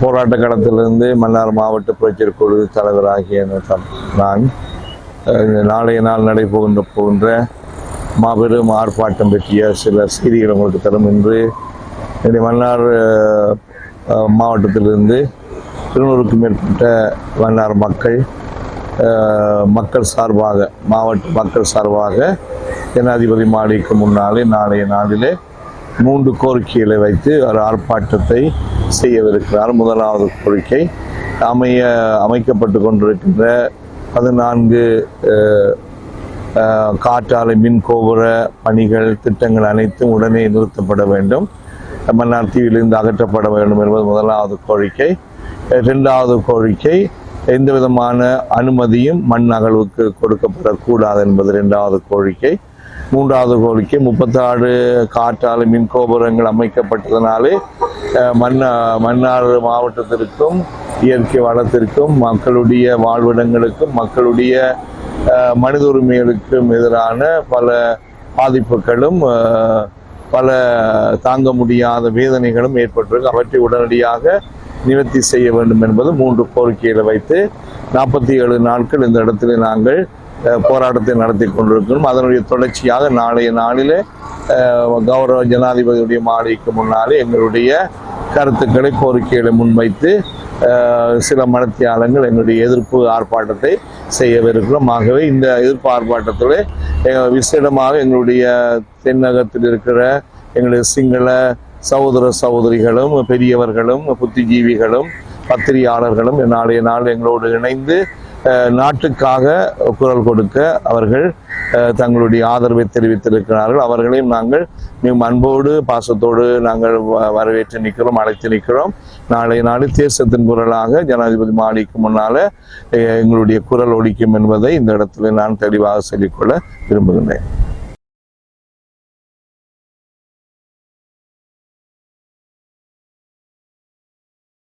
போராட்ட களத்திலிருந்து மன்னார் மாவட்ட புரட்சியர் குழு தலைவராகிய நான் நாளைய நாள் நடைபெறுகின்ற போன்ற மாபெரும் ஆர்ப்பாட்டம் பற்றிய சில செய்திகள் உங்களுக்கு தரும் என்று என்னுடைய மன்னார் மாவட்டத்திலிருந்து இருநூறுக்கும் மேற்பட்ட மன்னார் மக்கள் மக்கள் சார்பாக மாவட்ட மக்கள் சார்பாக ஜனாதிபதி மாளிகைக்கு முன்னாலே நாளைய நாளிலே மூன்று கோரிக்கைகளை வைத்து ஒரு ஆர்ப்பாட்டத்தை செய்யவிருக்கிறார். முதலாவது கோரிக்கை அமைய அமைக்கப்பட்டு கொண்டிருக்கின்ற பதினான்கு காற்றாலை மின் கோபுர பணிகள் திட்டங்கள் அனைத்தும் உடனே நிறுத்தப்பட வேண்டும். மன்னார் தீவிலிருந்து அகற்றப்பட வேண்டும் என்பது முதலாவது கோரிக்கை. இரண்டாவது கோரிக்கை எந்த விதமான அனுமதியும் மண் அகழ்வுக்கு கொடுக்கப்படக்கூடாது என்பது இரண்டாவது கோரிக்கை. மூன்றாவது கோரிக்கை முப்பத்தாறு காற்றாலை மின் கோபுரங்கள் அமைக்கப்பட்டதனாலே அஹ், மன்னா மன்னார் மாவட்டத்திற்கும் இயற்கை வளத்திற்கும் மக்களுடைய வாழ்விடங்களுக்கும் மக்களுடைய மனித உரிமைகளுக்கும் எதிரான பல பாதிப்புகளும் பல தாங்க முடியாத வேதனைகளும் ஏற்பட்டிருக்கு. அவற்றை உடனடியாக நிவர்த்தி செய்ய வேண்டும் என்பது மூன்று கோரிக்கைகளை வைத்து நாற்பத்தி ஏழு நாட்கள் இந்த இடத்திலே நாங்கள் போராட்டத்தை நடத்தி கொண்டிருக்கிறோம். அதனுடைய தொடர்ச்சியாக நாளைய நாளிலே கௌரவ ஜனாதிபதியுடைய மாளிகைக்கு முன்னாலே எங்களுடைய கருத்துக்களை கோரிக்கைகளை முன்வைத்து சில மனத்தியாளங்கள் எங்களுடைய எதிர்ப்பு ஆர்ப்பாட்டத்தை செய்யவிருக்கிறோம். ஆகவே இந்த எதிர்ப்பு ஆர்ப்பாட்டத்தில் விசேடமாக எங்களுடைய தென்னகத்தில் இருக்கிற எங்களுடைய சிங்கள சகோதர சகோதரிகளும் பெரியவர்களும் புத்திஜீவிகளும் பத்திரிகையாளர்களும் நாளைய நாள் எங்களோடு இணைந்து நாட்டுக்காக குரல் கொடுக்க அவர்கள் தங்களுடைய ஆதரவை தெரிவித்திருக்கிறார்கள். அவர்களையும் நாங்கள் மிகவும் அன்போடு பாசத்தோடு நாங்கள் வ- வரவேற்று நிற்கிறோம் அழைத்து நிற்கிறோம். நாளை நாள் தேசத்தின் குரலாக ஜனாதிபதி மாளிகைக்கு முன்னால் எங்களுடைய குரல் ஒழிக்கும் என்பதை இந்த இடத்துல நான் தெளிவாக சொல்லிக்கொள்ள விரும்புகிறேன்